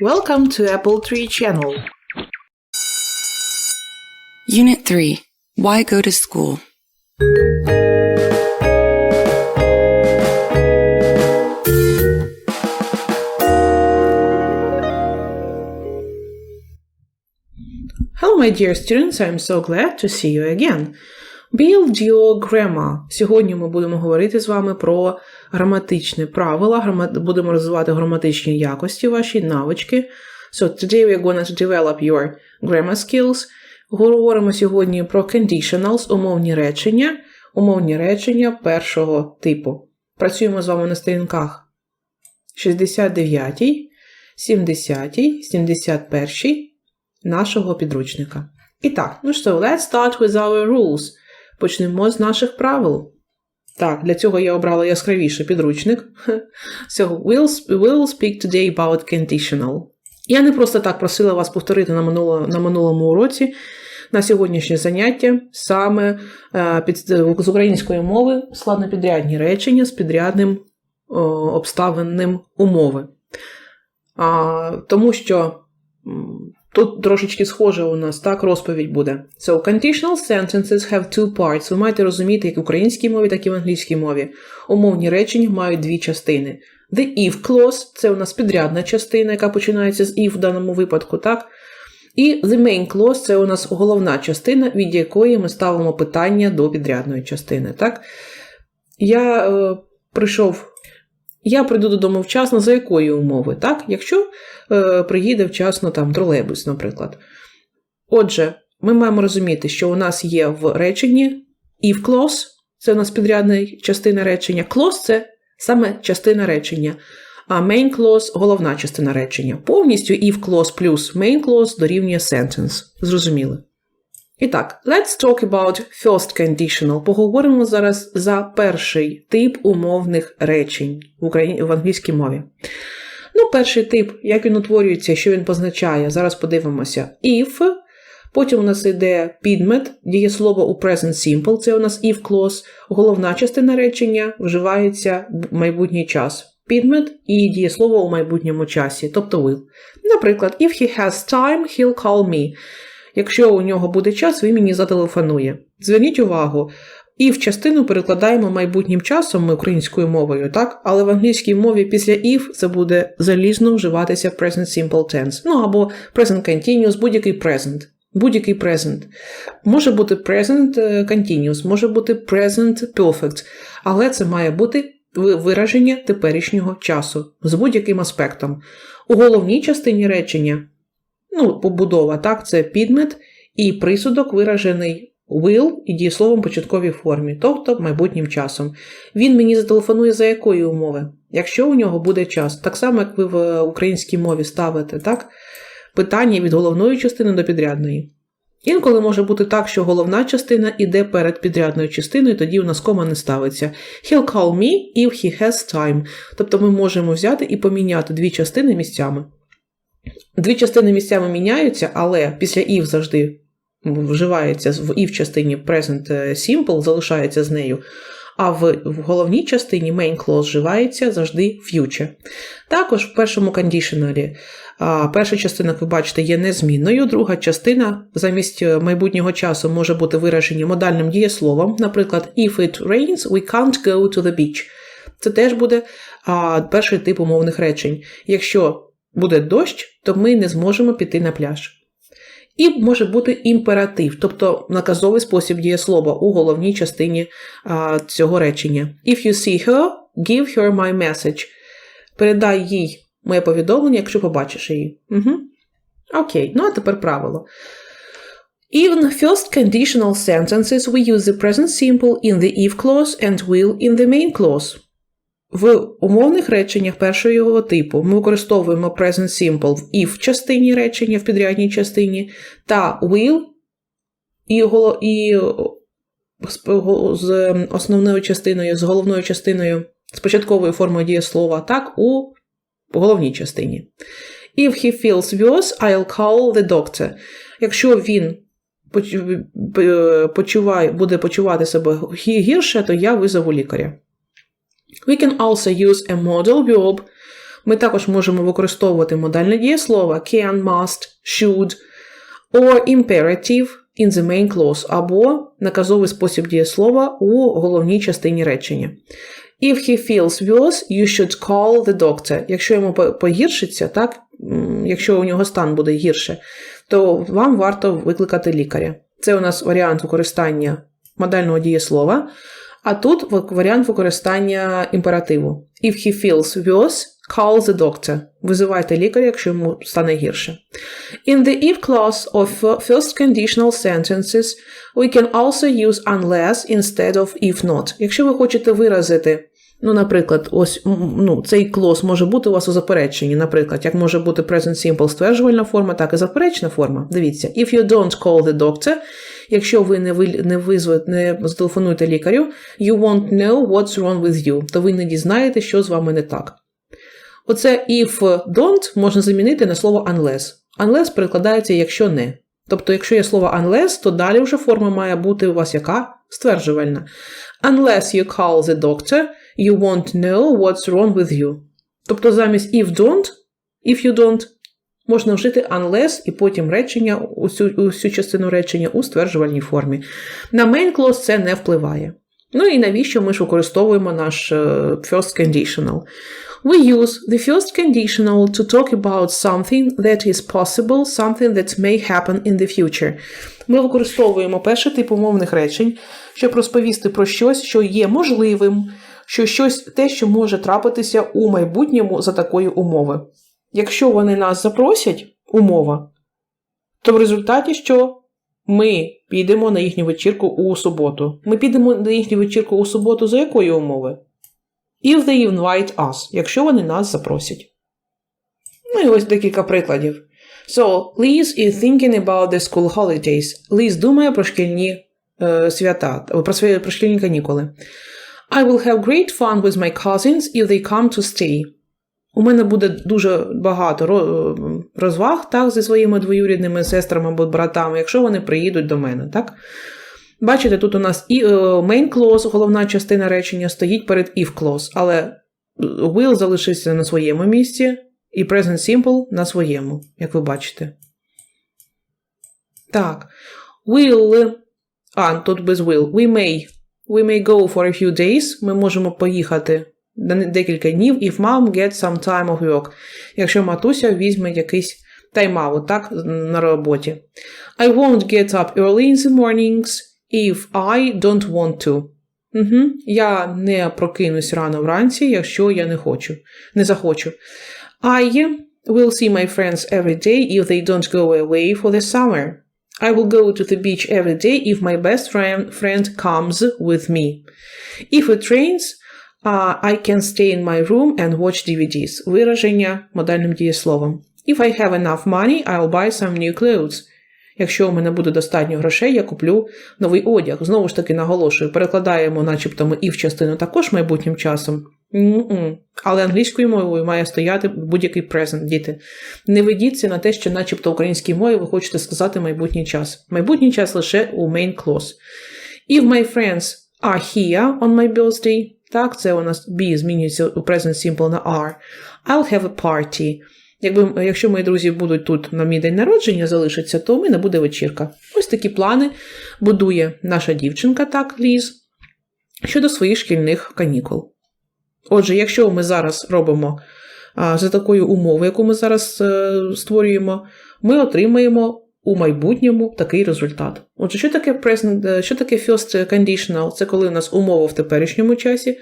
Welcome to Apple Tree Channel. Unit 3 Why Go to School? Hello, my dear students. I'm so glad to see you again. Build your grammar. Сьогодні ми будемо говорити з вами про граматичні правила, будемо розвивати граматичні якості, ваші навички. So today we're going to develop your grammar skills. Говоримо сьогодні про conditionals, умовні речення, умовні речення першого типу. Працюємо з вами на сторінках 69, 70, 71 нашого підручника. І так, ну що, let's start with our rules. Почнемо з наших правил. Так, для цього я обрала яскравіший підручник. So, we'll, we'll speak today about conditional. Я не просто так просила вас повторити на, минуло, на минулому уроці на сьогоднішнє заняття саме е, під, з української мови складнопідрядні речення з підрядним о, обставинним умови. А, тому що Тут трошечки схоже у нас так розповідь буде. So, conditional sentences have two parts. Ви маєте розуміти, як в українській мові, так і в англійській мові. Умовні речення мають дві частини. The if clause – це у нас підрядна частина, яка починається з if в даному випадку, так? І the main clause – це у нас головна частина, від якої ми ставимо питання до підрядної частини, так? Я е, прийшов. Я прийду додому вчасно, за якої умови, так? Якщо е, приїде вчасно там тролейбус, наприклад. Отже, ми маємо розуміти, що у нас є в реченні if clause, це у нас підрядна частина речення. Clause – це саме частина речення, а main clause – головна частина речення. Повністю if clause плюс main clause дорівнює sentence. Зрозуміли? І так, let's talk about first conditional. Поговоримо зараз за перший тип умовних речень в, Україні, в англійській мові. Ну, перший тип, як він утворюється, що він позначає, зараз подивимося. If. Потім у нас йде підмет, дієслово у present simple, це у нас if clause. Головна частина речення вживається в майбутній час. Підмет і дієслово у майбутньому часі, тобто will. Наприклад, if he has time, he'll call me. Якщо у нього буде час, він мені зателефонує. Зверніть увагу, і в частину перекладаємо майбутнім часом ми українською мовою, так? Але в англійській мові після if це буде залізно вживатися present simple tense. Ну або present continuous, будь-який present. Будь-який present. Може бути present е, continuous, може бути present perfect, але це має бути вираження теперішнього часу з будь-яким аспектом. У головній частині речення ну, побудова, так, це підмет і присудок виражений will і дієсловом початковій формі, тобто майбутнім часом. Він мені зателефонує за якої умови? Якщо у нього буде час, так само, як ви в українській мові ставите так, питання від головної частини до підрядної. Інколи може бути так, що головна частина йде перед підрядною частиною, тоді у нас кома не ставиться. He'll call me if he has time. Тобто ми можемо взяти і поміняти дві частини місцями. Дві частини місцями міняються, але після if завжди вживається в if частині present simple, залишається з нею. А в, головній частині main clause вживається завжди future. Також в першому кондішеналі перша частина, як ви бачите, є незмінною, друга частина замість майбутнього часу може бути виражені модальним дієсловом. Наприклад, if it rains, we can't go to the beach. Це теж буде перший тип умовних речень. Якщо буде дощ, то ми не зможемо піти на пляж. І може бути імператив, тобто наказовий спосіб дієслова у головній частині а, цього речення. If you see her, give her my message. Передай їй моє повідомлення, якщо побачиш її. Угу. Окей, ну а тепер правило. Even first conditional sentences we use the present simple in the if clause and will in the main clause. В умовних реченнях першого його типу ми використовуємо present simple в if частині речення, в підрядній частині, та will і, і з основною частиною, з головною частиною, з початковою формою дієслова, так, у головній частині. If he feels worse, I'll call the doctor. Якщо він почуває, буде почувати себе гірше, то я визову лікаря. We can also use a modal verb. Ми також можемо використовувати модальне дієслово can, must, should or imperative in the main clause або наказовий спосіб дієслова у головній частині речення. If he feels worse, you should call the doctor. Якщо йому погіршиться, так, якщо у нього стан буде гірше, то вам варто викликати лікаря. Це у нас варіант використання модального дієслова, а тут варіант використання імперативу. If he feels worse, call the doctor. Визивайте лікаря, якщо йому стане гірше. In the if clause of first conditional sentences, we can also use unless instead of if not. Якщо ви хочете виразити, ну, наприклад, ось ну, цей клос може бути у вас у запереченні, наприклад, як може бути present simple стверджувальна форма, так і заперечна форма. Дивіться, if you don't call the doctor, якщо ви не, ви, не визвете, не зателефонуєте лікарю, you won't know what's wrong with you, то ви не дізнаєте, що з вами не так. Оце if don't можна замінити на слово unless. Unless перекладається якщо не. Тобто, якщо є слово unless, то далі вже форма має бути у вас яка? Стверджувальна. Unless you call the doctor, you won't know what's wrong with you. Тобто замість if don't, if you don't, можна вжити unless і потім речення, усю, усю частину речення у стверджувальній формі. На main clause це не впливає. Ну і навіщо ми ж використовуємо наш е, first conditional? We use the first conditional to talk about something that is possible, something that may happen in the future. Ми використовуємо перший тип умовних речень, щоб розповісти про щось, що є можливим, що щось те, що може трапитися у майбутньому за такої умови. Якщо вони нас запросять, умова, то в результаті що ми підемо на їхню вечірку у суботу. Ми підемо на їхню вечірку у суботу за якої умови? If they invite us, якщо вони нас запросять. Ну і ось декілька прикладів. So, Liz is thinking about the school holidays. Ліз думає про шкільні е, свята, про свої про шкільні канікули. I will have great fun with my cousins if they come to stay. У мене буде дуже багато розваг так, зі своїми двоюрідними сестрами або братами, якщо вони приїдуть до мене. Так? Бачите, тут у нас і е, main clause, головна частина речення, стоїть перед if clause, але will залишився на своєму місці, і present simple на своєму, як ви бачите. Так. Will. А, тут без will. We may. We may go for a few days. Ми можемо поїхати декілька днів if mom gets some time of work. Якщо матуся візьме якийсь тайм-аут, так, на роботі. I won't get up early in the mornings if I don't want to. Угу. Я не прокинусь рано вранці, якщо я не хочу, не захочу. I will see my friends every day if they don't go away for the summer. I will go to the beach every day if my best friend comes with me. If it rains, uh, I can stay in my room and watch DVDs. Вираження модальним дієсловом. If I have enough money, I'll buy some new clothes. Якщо у мене буде достатньо грошей, я куплю новий одяг. Знову ж таки наголошую, перекладаємо, начебто ми і в частину також майбутнім часом. М-м. Але англійською мовою має стояти будь-який present, діти. Не ведіться на те, що, начебто, українській мові ви хочете сказати майбутній час. Майбутній час лише у main clause. If my friends are here on my birthday, так, це у нас be змінюється у present simple на are, I'll have a party. Якби, якщо мої друзі будуть тут на мій день народження залишаться, то у мене буде вечірка. Ось такі плани будує наша дівчинка, так, Ліз, щодо своїх шкільних канікул. Отже, якщо ми зараз робимо а, за такою умовою, яку ми зараз е, створюємо, ми отримаємо у майбутньому такий результат. Отже, що таке present, е, що таке first conditional? Це коли у нас умова в теперішньому часі.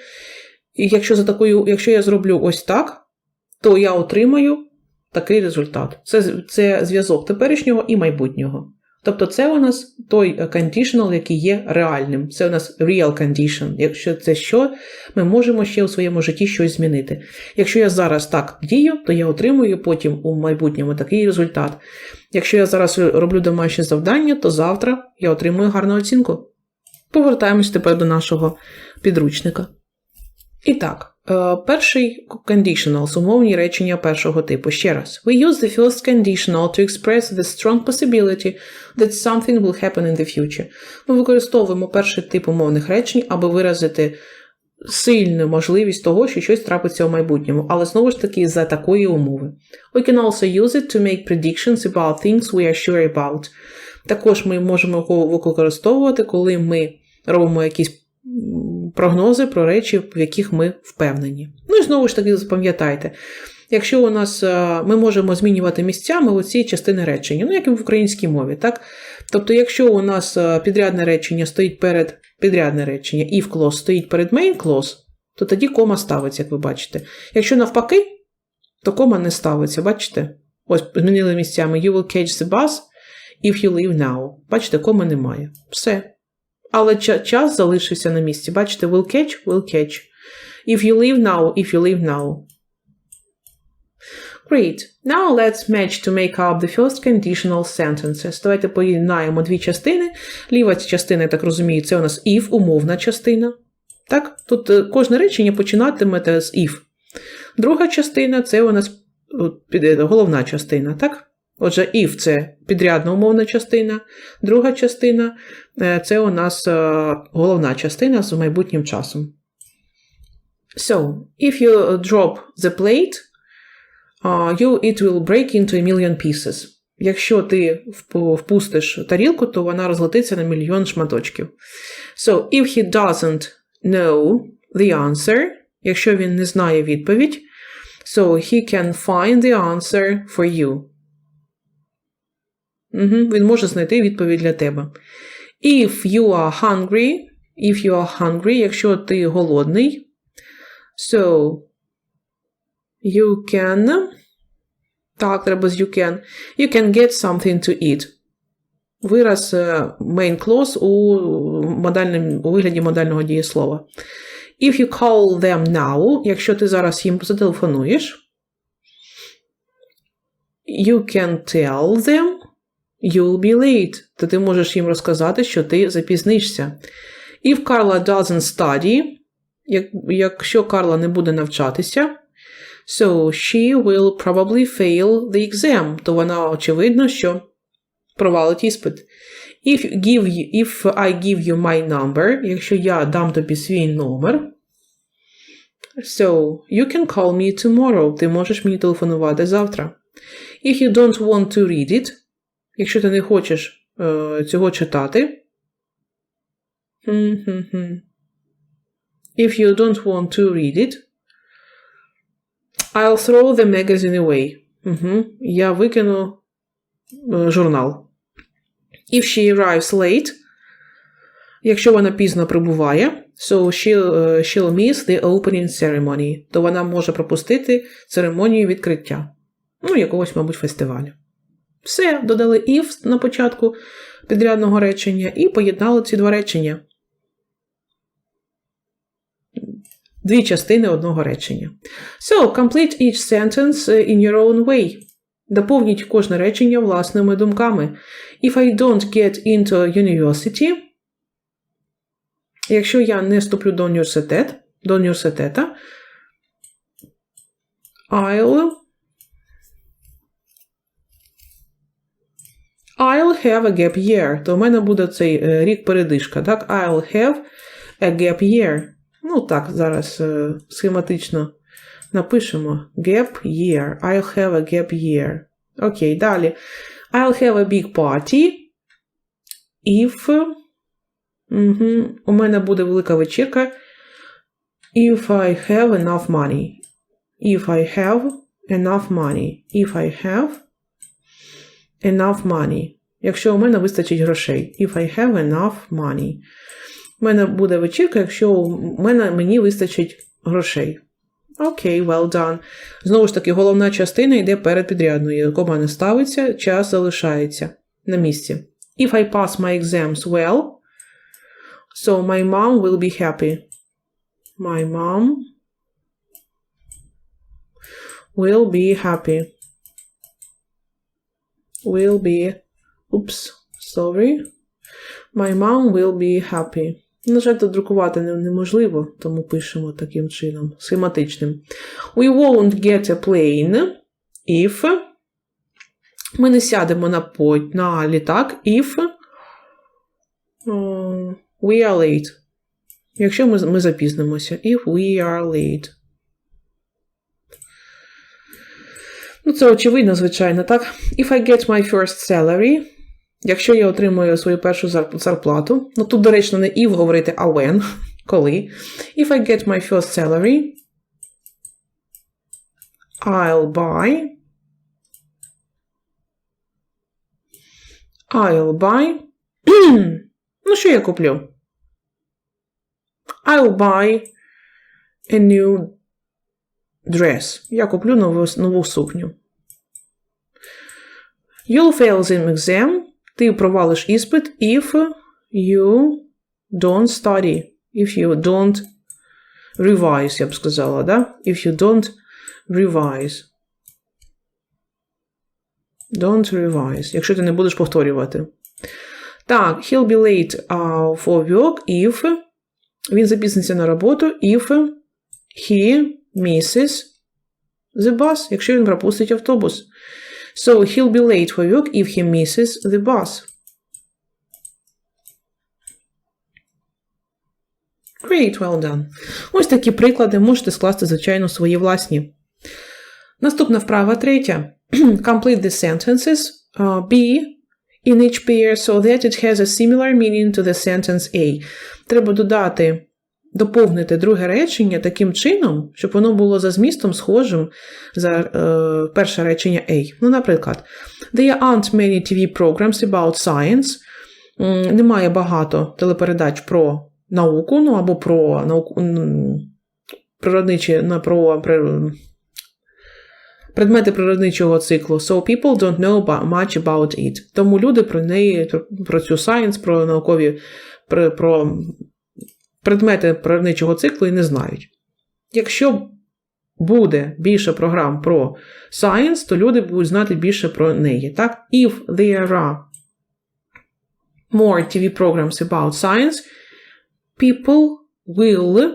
І якщо за такою, якщо я зроблю ось так, то я отримаю такий результат. Це, це зв'язок теперішнього і майбутнього. Тобто це у нас той conditional, який є реальним. Це у нас real condition. Якщо це що, ми можемо ще у своєму житті щось змінити. Якщо я зараз так дію, то я отримую потім у майбутньому такий результат. Якщо я зараз роблю домашнє завдання, то завтра я отримую гарну оцінку. Повертаємось тепер до нашого підручника. І так, е, перший conditional – умовні речення першого типу. Ще раз. We use the first conditional to express the strong possibility that something will happen in the future. Ми використовуємо перший тип умовних речень, аби виразити сильну можливість того, що щось трапиться у майбутньому, але знову ж таки за такої умови. We can also use it to make predictions about things we are sure about. Також ми можемо його використовувати, коли ми робимо якісь прогнози про речі, в яких ми впевнені. Ну і знову ж таки запам'ятайте, якщо у нас е, ми можемо змінювати місцями оці частини речення, ну як і в українській мові, так? Тобто, якщо у нас е, підрядне речення стоїть перед підрядне речення, if clause стоїть перед main clause, то тоді кома ставиться, як ви бачите. Якщо навпаки, то кома не ставиться, бачите? Ось змінили місцями you will catch the bus if you leave now. Бачите, коми немає. Все. Але час залишився на місці. Бачите, will catch, will catch. If you leave now, if you leave now. Great. Now let's match to make up the first conditional sentences. Давайте поєднаємо дві частини. Ліва частина, я так розумію, це у нас if, умовна частина. Так? Тут е, кожне речення починатиме з if. Друга частина це у нас е, е, головна частина, так? Отже, if це підрядна умовна частина, друга частина це у нас головна частина з майбутнім часом. So, if you drop the plate, you, it will break into a million pieces. Якщо ти вп- впустиш тарілку, то вона розлетиться на мільйон шматочків. So, if he doesn't know the answer, якщо він не знає відповідь, so he can find the answer for you. Угу, він може знайти відповідь для тебе. If you are hungry, if you are hungry, якщо ти голодний, so you can. Так, треба з you can. You can get something to eat. Вираз е, main clause у, модальним, у вигляді модального дієслова. If you call them now, якщо ти зараз їм зателефонуєш, you can tell them you'll be late. То ти можеш їм розказати, що ти запізнишся. If Carla doesn't study, як, якщо Карла не буде навчатися, so she will probably fail the exam, то вона очевидно, що провалить іспит. If, give you, if I give you my number, якщо я дам тобі свій номер, so you can call me tomorrow, ти можеш мені телефонувати завтра. If you don't want to read it, якщо ти не хочеш е, цього читати, хм-хм-хм. If you don't want to read it, I'll throw the magazine away. Угу. Я викину е, журнал. If she arrives late, якщо вона пізно прибуває, so she'll, е, she'll miss the opening ceremony, то вона може пропустити церемонію відкриття. Ну, якогось, мабуть, фестивалю. Все, додали if на початку підрядного речення і поєднали ці два речення. Дві частини одного речення. So, complete each sentence uh, in your own way. Доповніть кожне речення власними думками. If I don't get into university, якщо я не вступлю до університет, до університета, I'll I'll have a gap year. То в мене буде цей е, рік передишка, так? I'll have a gap year. Ну так, зараз е, схематично напишемо gap year. I'll have a gap year. Окей, далі. I'll have a big party if угу, у мене буде велика вечірка. If I have enough money. If I have enough money. If I have enough money. Якщо у мене вистачить грошей. If I have enough money. У мене буде вечірка, якщо у мене мені вистачить грошей. Окей, well done. Знову ж таки, головна частина йде перед підрядною. Кома не ставиться, час залишається на місці. If I pass my exams well, so my mom will be happy. My mom will be happy. Will be. Oops, sorry. My mom will be happy. На жаль, тут друкувати неможливо, тому пишемо таким чином, схематичним. We won't get a plane if ми не сядемо на, на літак if we are late. Якщо ми, ми запізнимося. If we are late. Ну, це очевидно, звичайно, так? If I get my first salary. Якщо я отримую свою першу зарплату. Ну, тут, доречно, не if говорити, а when. Коли. If I get my first salary. I'll buy. I'll buy. ну, що я куплю? I'll buy a new dress. Я куплю нову, нову сукню. You'll fail the exam. Ти провалиш іспит if you don't study. If you don't revise, я б сказала, да? If you don't revise. Don't revise. Якщо ти не будеш повторювати. Так, he'll be late uh, for work if він запізниться на роботу if he misses the bus, якщо він пропустить автобус. So he'll be late for work if he misses the bus. Great, well done. Ось такі приклади можете скласти, звичайно, свої власні. Наступна вправа третя. Complete the sentences uh, B in each pair so that it has a similar meaning to the sentence A. Треба додати, доповнити друге речення таким чином, щоб воно було за змістом схожим за е, перше речення A. Ну, наприклад, There aren't many TV programs about science. Немає багато телепередач про науку, ну або про науку. Природничі, на про, предмети природничого циклу. So people don't know much about it. Тому люди про неї, про цю science, про наукові, про, про предмети природничого циклу і не знають. Якщо буде більше програм про science, то люди будуть знати більше про неї. Так? If there are more TV programs about science, people will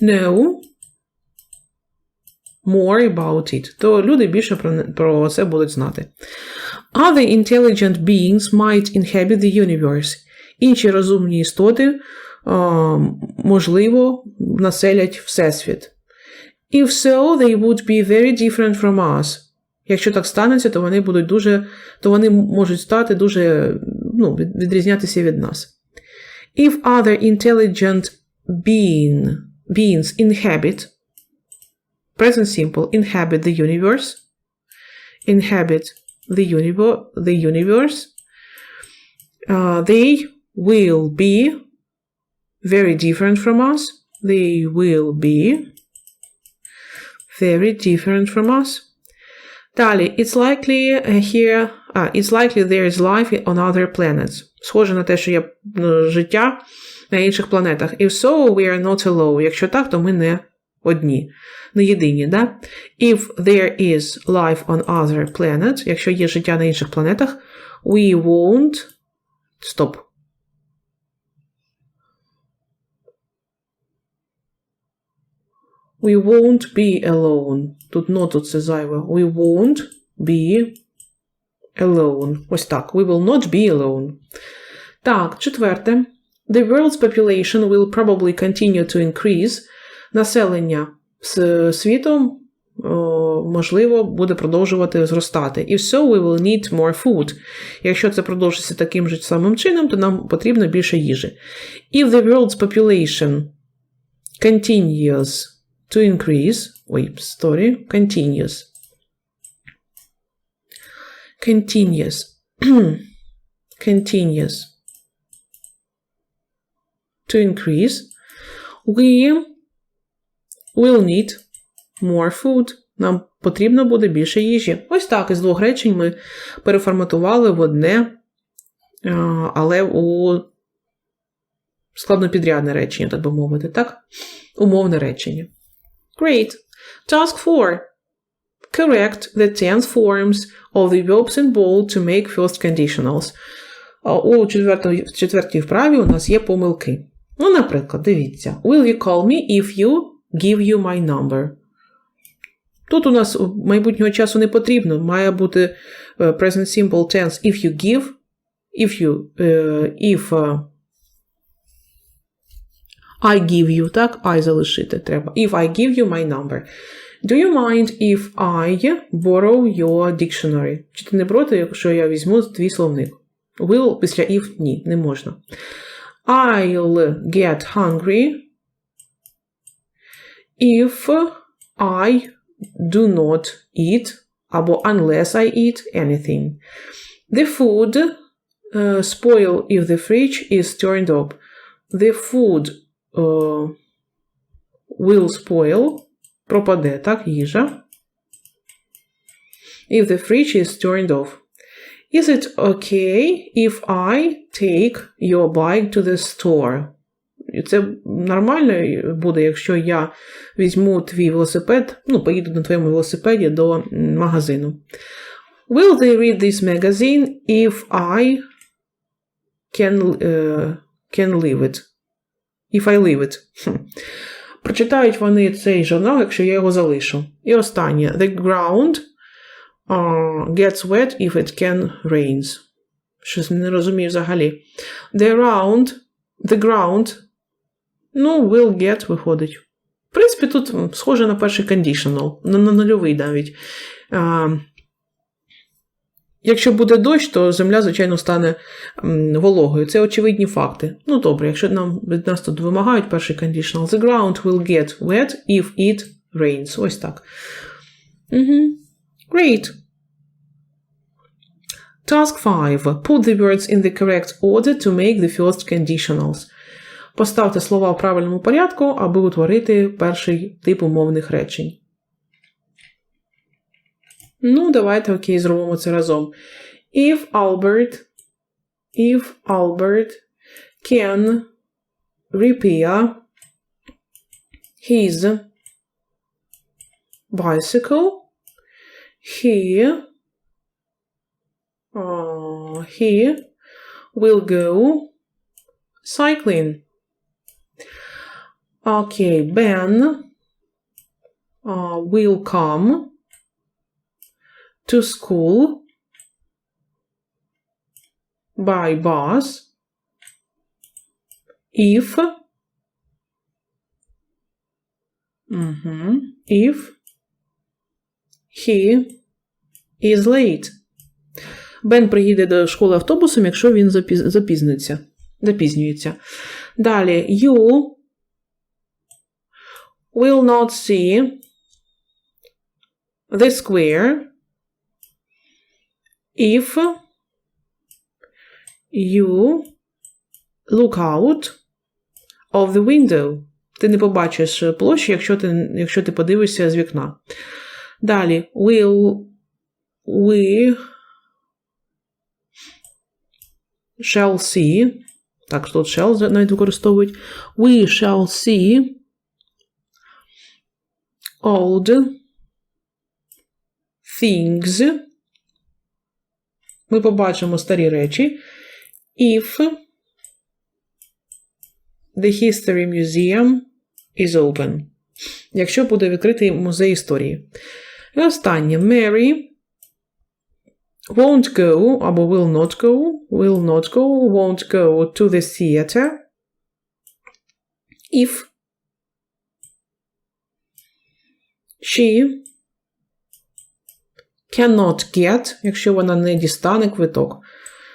know more about it. То люди більше про, це будуть знати. Other intelligent beings might inhabit the universe. Інші розумні істоти, можливо, населять Всесвіт. If so, they would be very different from us. Якщо так станеться, то вони будуть дуже, то вони можуть стати дуже ну, відрізнятися від нас. If other intelligent being, beings inhabit, present simple, inhabit the universe, inhabit the, universe, the universe, uh, they will be very different from us. They will be very different from us. Далі, it's likely uh, here, а, it's likely there is life on other planets. Схоже на те, що є ну, життя на інших планетах. If so, we are not alone. Якщо так, то ми не одні, не єдині, да? If there is life on other planets, якщо є життя на інших планетах, we won't. Стоп. We won't be alone. Тут no тут це зайве. We won't be alone. Ось так. We will not be alone. Так, четверте. The world's population will probably continue to increase. Населення с- світу, о, можливо, буде продовжувати зростати. If so, we will need more food. Якщо це продовжиться таким же самим чином, то нам потрібно більше їжі. If the world's population continues to increase, ой, sorry, continues. Continues. continues to increase, we will need more food. Нам потрібно буде більше їжі. Ось так із двох речень ми переформатували в одне, але у складнопідрядне речення, так би мовити, так? Умовне речення. Great. Task 4. Correct the tense forms of the verbs in bold to make first conditionals. У четвертій вправі у нас є помилки. Ну, наприклад, дивіться. Will you call me if you give you my number? Тут у нас майбутнього часу не потрібно. Має бути е, present simple tense if you give if you, е, if е, I give you, так, I залишити треба. If I give you my number. Do you mind if I borrow your dictionary? Чи ти не проти, якщо я візьму твій словник? Will після if ні, не можна. I'll get hungry if I do not eat або unless I eat anything. The food uh, spoil if the fridge is turned up. The food uh, will spoil, пропаде, так, їжа. If the fridge is turned off. Is it okay if I take your bike to the store? І Це нормально буде, якщо я візьму твій велосипед, ну, поїду на твоєму велосипеді до магазину. Will they read this magazine if I can, uh, can leave it? If I leave it. Прочитають вони цей журнал, якщо я його залишу. І останнє. The ground uh, gets wet if it can rains. Щось не розумію взагалі. The round, the ground, ну, will get виходить. В принципі, тут схоже на перший conditional, на, нульовий навіть. А, якщо буде дощ, то земля, звичайно, стане вологою. Це очевидні факти. Ну, добре, якщо нам від нас тут вимагають перший conditional. The ground will get wet if it rains. Ось так. Угу. Great. Task 5. Put the words in the correct order to make the first conditionals. Поставте слова в правильному порядку, аби утворити перший тип умовних речень. Ну, давайте окей, зробимо це разом. If Albert, if Albert can repair his bicycle, he uh, he will go cycling. Okay, Ben uh, will come to school by bus if Mhm. if he is late. Бен приїде до школи автобусом, якщо він запіз... запізниться. Запізнюється. Далі you will not see the square if you look out of the window. Ти не побачиш площі, якщо ти, якщо ти подивишся з вікна. Далі will we shall see. Так, тут shall навіть використовують. We shall see old things. Ми побачимо старі речі. If the History Museum is open. Якщо буде відкритий музей історії. І останнє. Mary won't go або will not go, will not go, won't go to the theater if she cannot get, якщо вона не дістане квиток,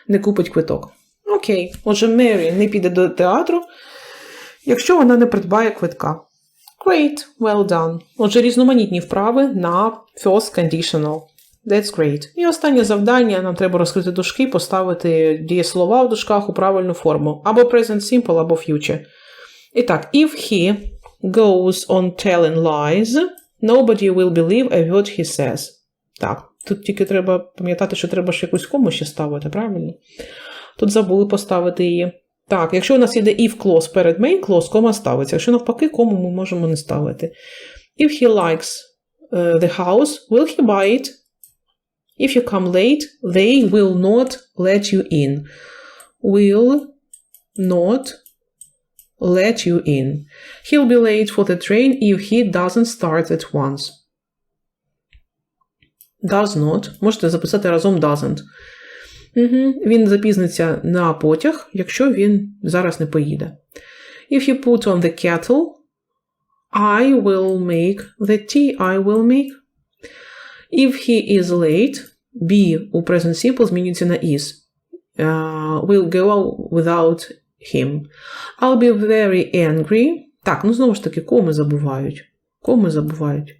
не купить квиток. Окей. Отже, Мері не піде до театру, якщо вона не придбає квитка. Great, well done. Отже, різноманітні вправи на first conditional. That's great. І останнє завдання нам треба розкрити дужки, поставити дієслова в дужках у правильну форму. Або present simple, або future. І так, if he goes on telling lies, nobody will believe a word he says. Так, тут тільки треба пам'ятати, що треба ще якусь кому ще ставити, правильно? Тут забули поставити її. Так, якщо у нас іде if clause перед main clause, кома ставиться. Якщо навпаки, кому ми можемо не ставити. If he likes uh, the house, will he buy it? If you come late, they will not let you in. Will not let you in. He'll be late for the train if he doesn't start at once. Does not. Можете записати разом doesn't. Угу. Він запізниться на потяг, якщо він зараз не поїде. If you put on the kettle, I will make the tea I will make. If he is late, be у present simple змінюється на is. Uh, will go without him. I'll be very angry. Так, ну знову ж таки, коми забувають. Коми забувають.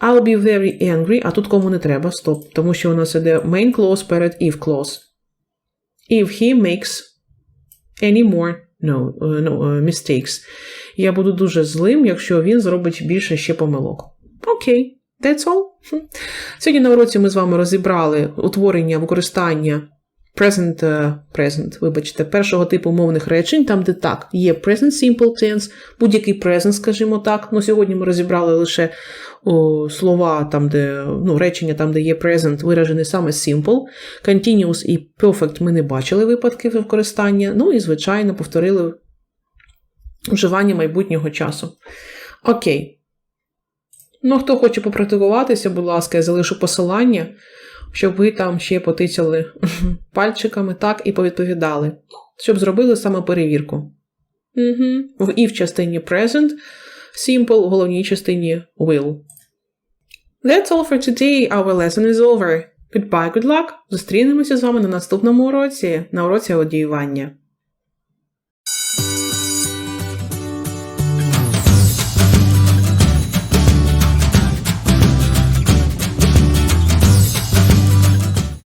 I'll be very angry, а тут кому не треба, стоп, тому що у нас іде main clause перед if clause. If he makes any more no, uh, no, uh, mistakes. Я буду дуже злим, якщо він зробить більше ще помилок. Окей, that's all. Сьогодні на уроці ми з вами розібрали утворення використання present, е, present, вибачте, першого типу мовних речень, там, де так, є present simple tense, будь-який present, скажімо так. Ну, сьогодні ми розібрали лише о, слова, там, де, ну, речення, там, де є present, виражений саме simple. Continuous і perfect ми не бачили випадки використання. Ну і, звичайно, повторили вживання майбутнього часу. Окей. Ну, хто хоче попрактикуватися, будь ласка, я залишу посилання, щоб ви там ще потицяли пальчиками так і повідповідали, щоб зробили самоперевірку. Угу. В і в частині present, simple, в головній частині will. That's all for today. Our lesson is over. Goodbye, good luck. Зустрінемося з вами на наступному уроці, на уроці аудіювання.